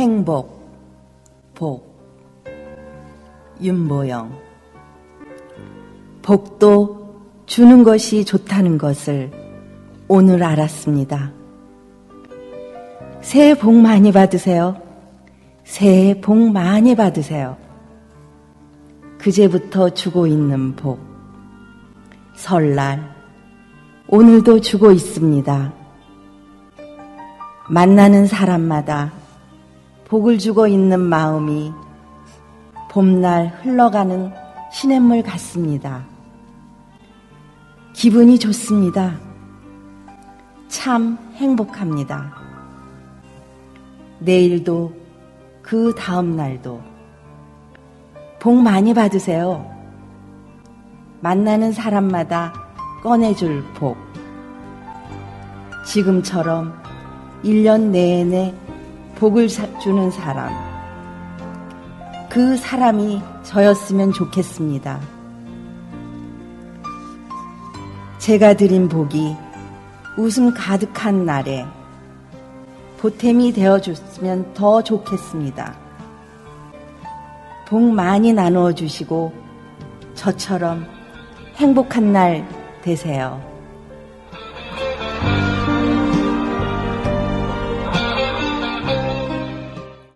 행복, 복. 윤보영. 복도 주는 것이 좋다는 것을 오늘 알았습니다. 새해 복 많이 받으세요. 새해 복 많이 받으세요. 그제부터 주고 있는 복. 설날, 오늘도 주고 있습니다. 만나는 사람마다 복을 주고 있는 마음이 봄날 흘러가는 시냇물 같습니다. 기분이 좋습니다. 참 행복합니다. 내일도 그 다음 날도 복 많이 받으세요. 만나는 사람마다 꺼내줄 복. 지금처럼 1년 내내 복을 주는 사람. 그 사람이 저였으면 좋겠습니다. 제가 드린 복이 웃음 가득한 날에 보탬이 되어줬으면 더 좋겠습니다. 복 많이 나누어 주시고 저처럼 행복한 날 되세요.